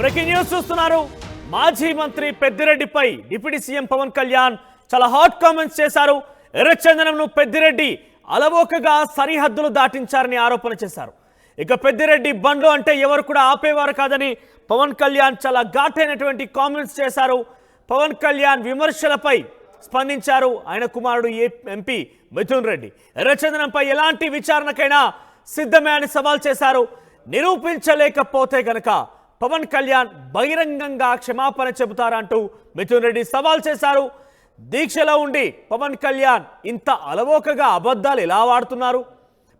Breaking news చూస్తున్నారు. మాజీ మంత్రి పెద్దిరెడ్డిపై డిప్యూటీ సీఎం పవన్ కళ్యాణ్ చాలా హాట్ కామెంట్స్ చేశారు. ఎర్రచందనంను పెద్దిరెడ్డి అలవోకగా సరిహద్దులు దాటించారని ఆరోపణ చేశారు. ఇక పెద్దిరెడ్డి బండ్లు అంటే ఎవరు కూడా ఆపేవారు కాదని పవన్ కళ్యాణ్ చాలా ఘాటైనటువంటి కామెంట్స్ చేశారు. పవన్ కళ్యాణ్ విమర్శలపై స్పందించారు. ఆయన కుమారుడు ఏ ఎంపీ మిథున్ రెడ్డి. ఎర్రచందనంపై ఎలాంటి విచారణకైనా సిద్ధమే అని సవాల్ చేశారు. నిరూపించలేకపోతే గనక పవన్ కళ్యాణ్ బహిరంగంగా క్షమాపణ చెబుతారంటూ మిథున్ రెడ్డి సవాల్ చేశారు. దీక్షలో ఉండి పవన్ కళ్యాణ్ ఇంత అలవోకగా అబద్ధాలు ఎలా వాడుతున్నారు?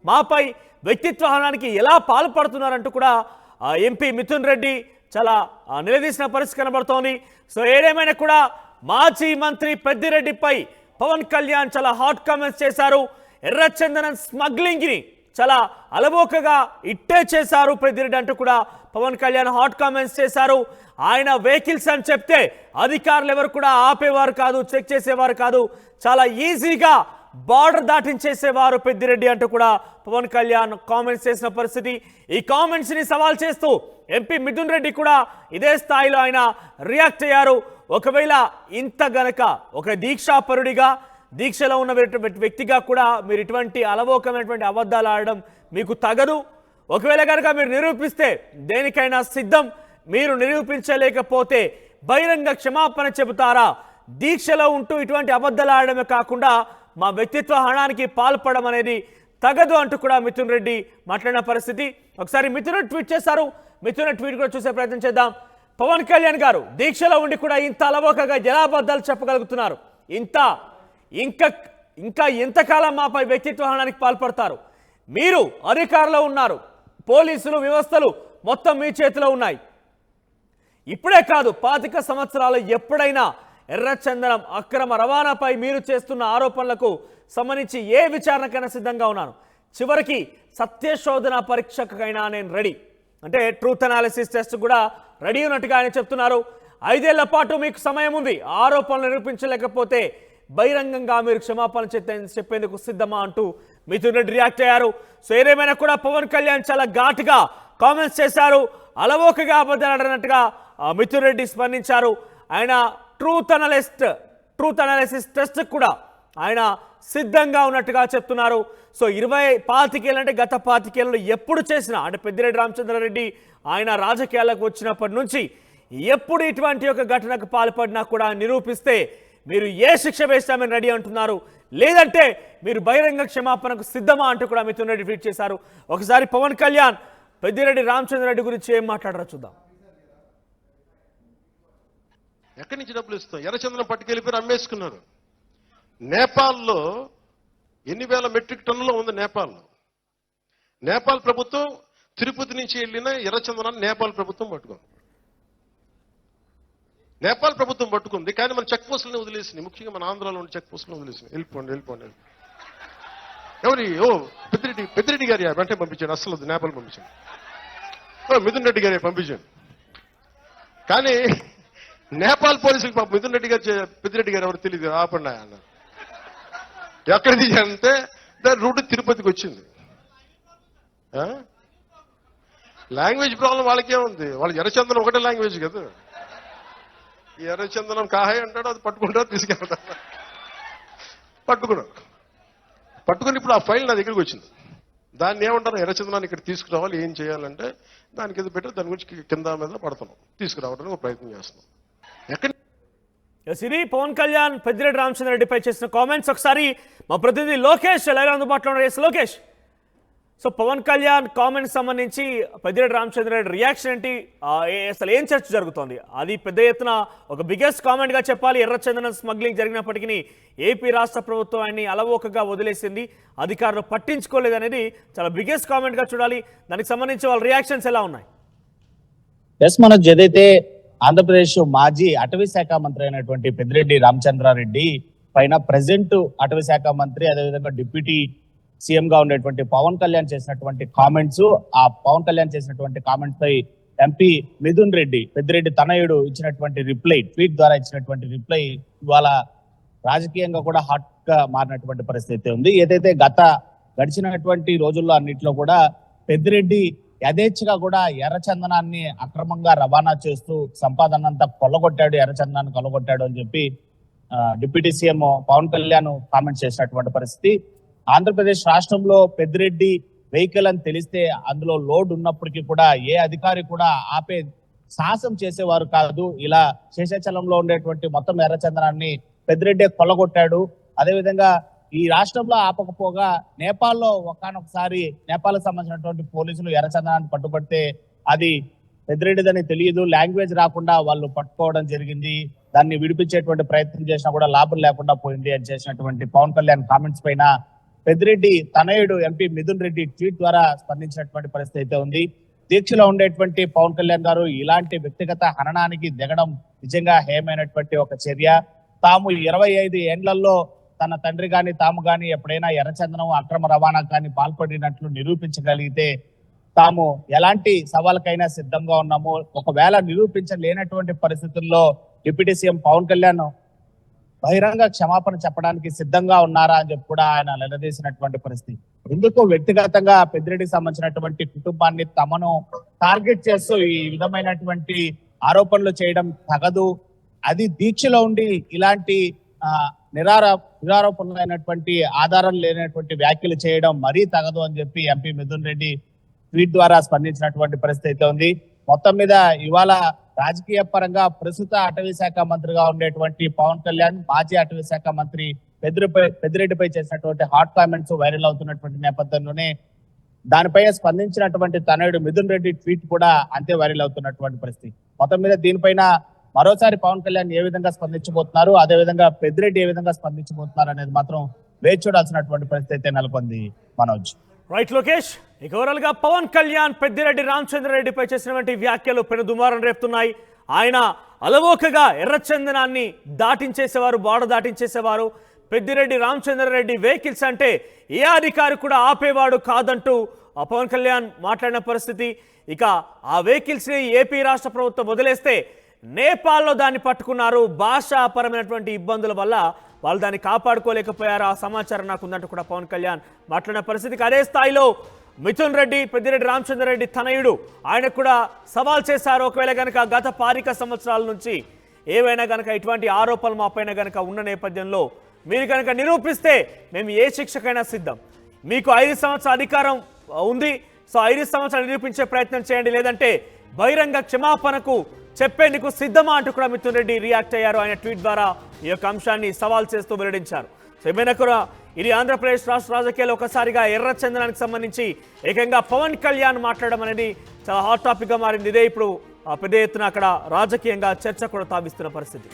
మాపై వ్యక్తిత్వ హనానికి ఎలా పాల్పడుతున్నారంటూ కూడా ఎంపీ మిథున్ రెడ్డి చాలా నిలదీసిన పరిస్థితి కనబడుతోంది. సో ఏదేమైనా కూడా మాజీ మంత్రి పెద్దిరెడ్డిపై పవన్ కళ్యాణ్ చాలా హాట్ కామెంట్స్ చేశారు. ఎర్రచందనం స్మగ్లింగ్ని చాలా అలవోకగా ఇట్టే చేశారు పెద్దిరెడ్డి అంటూ కూడా పవన్ కళ్యాణ్ హాట్ కామెంట్స్ చేశారు. ఆయన వెహికల్స్ అని చెప్తే అధికారులు ఎవరు కూడా ఆపేవారు కాదు చెక్ చేసేవారు కాదు. చాలా ఈజీగా బార్డర్ దాటించేసేవారు పెద్దిరెడ్డి అంటూ కూడా పవన్ కళ్యాణ్ కామెంట్స్ చేసిన పరిస్థితి. ఈ కామెంట్స్ని సవాల్ చేస్తూ ఎంపీ మిథున్ రెడ్డి కూడా ఇదే స్థాయిలో ఆయన రియాక్ట్ అయ్యారు. ఒకవేళ ఇంత గనక ఒక దీక్షాపరుడిగా దీక్షలో ఉన్న వ్యక్తిగా కూడా మీరు ఇటువంటి అలవోకమైనటువంటి అబద్ధాలు ఆడడం మీకు తగదు. ఒకవేళ కనుక మీరు నిరూపిస్తే దేనికైనా సిద్ధం. మీరు నిరూపించలేకపోతే బహిరంగ క్షమాపణ చెబుతారా? దీక్షలో ఉంటూ ఇటువంటి అబద్ధాలు ఆడడమే కాకుండా మా వ్యక్తిత్వ హణానికి పాల్పడడం అనేది తగదు అంటూ కూడా మిథున్ రెడ్డి మాట్లాడిన పరిస్థితి. ఒకసారి మిథున్ ట్వీట్ చేశారు. మిథున్ ట్వీట్ కూడా చూసే ప్రయత్నం చేద్దాం. పవన్ కళ్యాణ్ గారు దీక్షలో ఉండి కూడా ఇంత అలవోకగా ఎలా అబద్ధాలు చెప్పగలుగుతున్నారు? ఇంత ఇంకా ఇంకా ఎంతకాలం మాపై వ్యక్తిత్వ హనానికి పాల్పడతారు. మీరు అధికారంలో ఉన్నారు. పోలీసులు వ్యవస్థలు మొత్తం మీ చేతిలో ఉన్నాయి. ఇప్పుడే కాదు పాతిక సంవత్సరాలు ఎప్పుడైనా ఎర్రచందనం అక్రమ రవాణాపై మీరు చేస్తున్న ఆరోపణలకు సంబంధించి ఏ విచారణకైనా సిద్ధంగా ఉన్నాను. చివరికి సత్యశోధన పరీక్షకైనా నేను రెడీ. అంటే ట్రూత్ అనాలిసిస్ టెస్ట్ కూడా రెడీ ఉన్నట్టుగా ఆయన చెప్తున్నారు. ఐదేళ్ళ పాటు మీకు సమయం ఉంది. ఆరోపణలు నిరూపించలేకపోతే బహిరంగంగా మీరు క్షమాపణ చెప్పే- చెప్పేందుకు సిద్ధమా అంటూ మిథున్ రెడ్డి రియాక్ట్ అయ్యారు. సో ఏదేమైనా కూడా పవన్ కళ్యాణ్ చాలా ఘాటుగా కామెంట్స్ చేశారు. అలవోకగా అబద్ధాలన్నట్టుగా మిథున్ రెడ్డి స్పందించారు. ఆయన truth analyst truth analysis test కూడా ఆయన సిద్ధంగా ఉన్నట్టుగా చెప్తున్నారు. సో ఇరవై పాతికేళ్ళు అంటే గత పాతికేళ్ళు ఎప్పుడు చేసినా అంటే పెద్దిరెడ్డి రామచంద్రారెడ్డి ఆయన రాజకీయాలకు వచ్చినప్పటి నుంచి ఎప్పుడు ఇటువంటి ఒక ఘటనకు పాల్పడినా కూడా నిరూపిస్తే మీరు ఏ శిక్ష వేస్తామని రెడీ అంటున్నారు? లేదంటే మీరు బహిరంగ క్షమాపణకు సిద్ధమా అంటూ కూడా మిథున్ రెడ్డి ట్వీట్ చేశారు. ఒకసారి పవన్ కళ్యాణ్ పెద్దిరెడ్డి రామచంద్రారెడ్డి గురించి ఏం మాట్లాడారో చూద్దాం. ఎక్కడి నుంచి డబ్బులు ఇస్తాం ఎర్రచంద్రం పట్టుకెళ్ళిపోయి అమ్మేసుకున్నారు. నేపాల్లో ఎన్ని వేల మెట్రిక్ టన్నులో ఉంది నేపాల్లో? నేపాల్ ప్రభుత్వం తిరుపతి నుంచి వెళ్ళిన ఎర్రచందనాన్ని నేపాల్ ప్రభుత్వం పట్టుకుంది. నేపాల్ ప్రభుత్వం పట్టుకుంది కానీ మన చెక్ పోస్టులను వదిలేసింది. ముఖ్యంగా మన ఆంధ్రాలో ఉన్న చెక్ పోస్టులను వదిలేసింది. వెళ్ళిపోండి వెళ్ళిపోండి ఎవరి ఓ పెద్దిరెడ్డి పెద్దిరెడ్డి గారి వెంటనే పంపించాను అసలు వద్దు, నేపాల్ పంపించాను. ఓ మిథున్ రెడ్డి గారి పంపించాను. కానీ నేపాల్ పోలీసులకు పాపం మిథున్ రెడ్డి గారు పెద్దిరెడ్డి గారు ఎవరు తెలియదు ఆపండి అన్నారు ఎక్కడ అంటే దాని రూట్ తిరుపతికి వచ్చింది. ఆ? లాంగ్వేజ్ ప్రాబ్లం వాళ్ళకే ఉంది వాళ్ళు ఎర్రచందనం ఒకటే లాంగ్వేజ్ కదా. ఎర్రచందనం కాహాయ్ అంటాడు అది పట్టుకుంటాడు తీసుకెళ్తాడు. పట్టుకున్నాడు. పట్టుకుని ఇప్పుడు ఆ ఫైల్ నా దగ్గరికి వచ్చింది. దాన్ని ఏమంటారు? ఎర్రచందనాన్ని ఇక్కడ తీసుకురావాలి ఏం చేయాలంటే దానికి ఏదో పెట్టి దాని గురించి కింద మీద పడుతున్నాం. తీసుకురావడానికి ఒక ప్రయత్నం చేస్తున్నాం. ఎక్కడ ఎస్, పవన్ కళ్యాణ్ పెద్దిరెడ్డి రామచంద్ర రెడ్డిపై చేసిన కామెంట్స్. ఒకసారి మా ప్రతినిధి లోకేష్ లైవ్ అందుబాటులో ఉన్నారు లోకేష్. సో పవన్ కళ్యాణ్ కామెంట్స్ సంబంధించి పెద్దిరెడ్డి రామచంద్ర రెడ్డి రియాక్షన్ ఏంటి? అసలు ఏం చర్చ జరుగుతోంది? అది పెద్ద ఎత్తున ఒక బిగ్గెస్ట్ కామెంట్గా చెప్పాలి. ఎర్రచందనం స్మగ్లింగ్ జరిగినప్పటికీ ఏపీ రాష్ట్ర ప్రభుత్వం ఆయన్ని అలవోకగా వదిలేసింది. అధికారులు పట్టించుకోలేదు అనేది చాలా బిగ్గెస్ట్ కామెంట్గా చూడాలి. దానికి సంబంధించి వాళ్ళ రియాక్షన్స్ ఎలా ఉన్నాయి? ఎస్ మనోజ్ ఏదైతే ఆంధ్రప్రదేశ్ మాజీ అటవీ శాఖ మంత్రి అయినటువంటి పెద్దిరెడ్డి రామచంద్రారెడ్డి పైన ప్రెసెంట్ అటవీ శాఖ మంత్రి అదేవిధంగా డిప్యూటీ సీఎం గా ఉండేటువంటి పవన్ కళ్యాణ్ చేసినటువంటి కామెంట్స్ ఆ పవన్ కళ్యాణ్ చేసినటువంటి కామెంట్స్ పై ఎంపీ మిథున్ రెడ్డి పెద్దిరెడ్డి తనయుడు ఇచ్చినటువంటి రిప్లై ట్వీట్ ద్వారా ఇచ్చినటువంటి రిప్లై ఇవాళ రాజకీయంగా కూడా హాట్గా మారినటువంటి పరిస్థితి ఉంది. ఏదైతే గత గడిచినటువంటి రోజుల్లో అన్నింటిలో కూడా పెద్దిరెడ్డి యథేచ్ఛగా కూడా ఎర్రచందనాన్ని అక్రమంగా రవాణా చేస్తూ సంపాదన అంతా కొల్లగొట్టాడు ఎర్రచందనాన్ని కొల్లగొట్టాడు అని చెప్పి deputy CM Pawan Kalyan comment చేసినటువంటి పరిస్థితి. ఆంధ్రప్రదేశ్ రాష్ట్రంలో పెద్దిరెడ్డి వెహికల్ అని తెలిస్తే అందులో లోడ్ ఉన్నప్పటికీ కూడా ఏ అధికారి కూడా ఆపే సాహసం చేసేవారు కాదు. ఇలా శేషాచలంలో ఉండేటువంటి మొత్తం ఎర్రచందనాన్ని పెద్దిరెడ్డి కొల్లగొట్టాడు. అదేవిధంగా ఈ రాష్ట్రంలో ఆపకపోగా నేపాల్లో ఒకనొకసారి నేపాల్ సంబంధించినటువంటి పోలీసులు ఎర్రచందనాన్ని పట్టుబడితే అది పెద్దిరెడ్డిదని తెలియదు. లాంగ్వేజ్ రాకుండా వాళ్ళు పట్టుకోవడం జరిగింది. దాన్ని విడిపించేటువంటి ప్రయత్నం చేసినా కూడా లాభం లేకుండా పోయింది అని చేసినటువంటి పవన్ కళ్యాణ్ కామెంట్స్ పైన పెద్దిరెడ్డి తనయుడు ఎంపీ మిథున్ రెడ్డి ట్వీట్ ద్వారా స్పందించినటువంటి పరిస్థితి అయితే ఉంది. దీక్షలో ఉండేటువంటి పవన్ కళ్యాణ్ గారు ఇలాంటి వ్యక్తిగత హననానికి దిగడం నిజంగా హేమైనటువంటి ఒక చర్య. తాము ఇరవై ఐదు ఏండ్లలో తన తండ్రి గాని తాము గాని ఎప్పుడైనా ఎర్రచందనం అక్రమ రవాణా కానీ పాల్పడినట్లు నిరూపించగలిగితే తాము ఎలాంటి సవాళ్ళకైనా సిద్ధంగా ఉన్నాము. ఒకవేళ నిరూపించలేనటువంటి పరిస్థితుల్లో డిప్యూటీ సీఎం పవన్ కళ్యాణ్ బహిరంగ క్షమాపణ చెప్పడానికి సిద్ధంగా ఉన్నారా అని చెప్పి కూడా ఆయన నిలదీసినటువంటి పరిస్థితి. ఎందుకు వ్యక్తిగతంగా పెద్దిరెడ్డికి సంబంధించినటువంటి కుటుంబాన్ని తమను టార్గెట్ చేస్తూ ఈ విధమైనటువంటి ఆరోపణలు చేయడం తగదు. అది దీక్షలో ఉండి ఇలాంటి ఆ, నిరార నిరారోపణలైనటువంటి ఆధారం లేనటువంటి వ్యాఖ్యలు చేయడం మరీ తగదు అని చెప్పి ఎంపీ మిథున్ రెడ్డి ట్వీట్ ద్వారా స్పందించినటువంటి పరిస్థితి అయితే ఉంది. మొత్తం మీద ఇవాళ రాజకీయ పరంగా ప్రస్తుత అటవీ శాఖ మంత్రిగా ఉండేటువంటి పవన్ కళ్యాణ్ మాజీ అటవీ శాఖ మంత్రి పెద్దిరెడ్డిపై పెద్దిరెడ్డిపై చేసినటువంటి హాట్ కామెంట్స్ వైరల్ అవుతున్నటువంటి నేపథ్యంలోనే దానిపై స్పందించినటువంటి తనయుడు మిథున్ రెడ్డి ట్వీట్ కూడా అంతే వైరల్ అవుతున్నటువంటి పరిస్థితి. మొత్తం మీద దీనిపైన మరోసారి పవన్ కళ్యాణ్ ఏ విధంగా స్పందించబోతున్నారు అదే విధంగా పెద్దిరెడ్డి ఏ విధంగా స్పందించబోతున్నారు అనేది మాత్రం వేచి చూడాల్సినటువంటి పరిస్థితి అయితే నెలకొంది మనోజ్. రైట్ లోకేష్ ఇక ఓవరాల్గా పవన్ కళ్యాణ్ పెద్దిరెడ్డి రామచంద్రరెడ్డిపై చేసినటువంటి వ్యాఖ్యలు పెను దుమారం రేపుతున్నాయి. ఆయన అలవోకగా ఎర్రచందనాన్ని దాటించేసేవారు బాడ దాటించేసేవారు. పెద్దిరెడ్డి రామచంద్రారెడ్డి వెహికల్స్ అంటే ఏ అధికారి కూడా ఆపేవాడు కాదంటూ ఆ పవన్ కళ్యాణ్ మాట్లాడిన పరిస్థితి. ఇక ఆ వెహికల్స్ని ఏపీ రాష్ట్ర ప్రభుత్వం వదిలేస్తే నేపాల్లో దాన్ని పట్టుకున్నారు. భాషాపరమైనటువంటి ఇబ్బందుల వల్ల వాళ్ళు దాన్ని కాపాడుకోలేకపోయారు. ఆ సమాచారం నాకు ఉందంటూ కూడా పవన్ కళ్యాణ్ మాట్లాడిన పరిస్థితికి అదే స్థాయిలో మిథున్ రెడ్డి పెద్దిరెడ్డి రామచంద్రరెడ్డి తనయుడు ఆయనకు కూడా సవాల్ చేశారు. ఒకవేళ కనుక గత పారిక సంవత్సరాల నుంచి ఏవైనా కనుక ఇటువంటి ఆరోపణలు మాపైన కనుక ఉన్న నేపథ్యంలో మీరు కనుక నిరూపిస్తే మేము ఏ శిక్షకైనా సిద్ధం. మీకు ఐదు సంవత్సరాల అధికారం ఉంది. సో ఐదు సంవత్సరాలు నిరూపించే ప్రయత్నం చేయండి. లేదంటే బహిరంగ క్షమాపణకు చెప్పేందుకు సిద్ధమా అంటూ కూడా మిథున్ రెడ్డి రియాక్ట్ అయ్యారు. ఆయన ట్వీట్ ద్వారా ఈ యొక్క అంశాన్ని సవాల్ చేస్తూ వెల్లడించారు. సో ఏమైనా కూడా ఇది ఆంధ్రప్రదేశ్ రాష్ట్ర రాజకీయాలు ఒకసారిగా ఎర్ర చందనానికి సంబంధించి ఏకంగా పవన్ కళ్యాణ్ మాట్లాడడం అనేది చాలా హాట్ టాపిక్గా మారింది. ఇదే ఇప్పుడు ఆ, పెద్ద ఎత్తున అక్కడ రాజకీయంగా చర్చ కూడా తావిస్తున్న పరిస్థితి.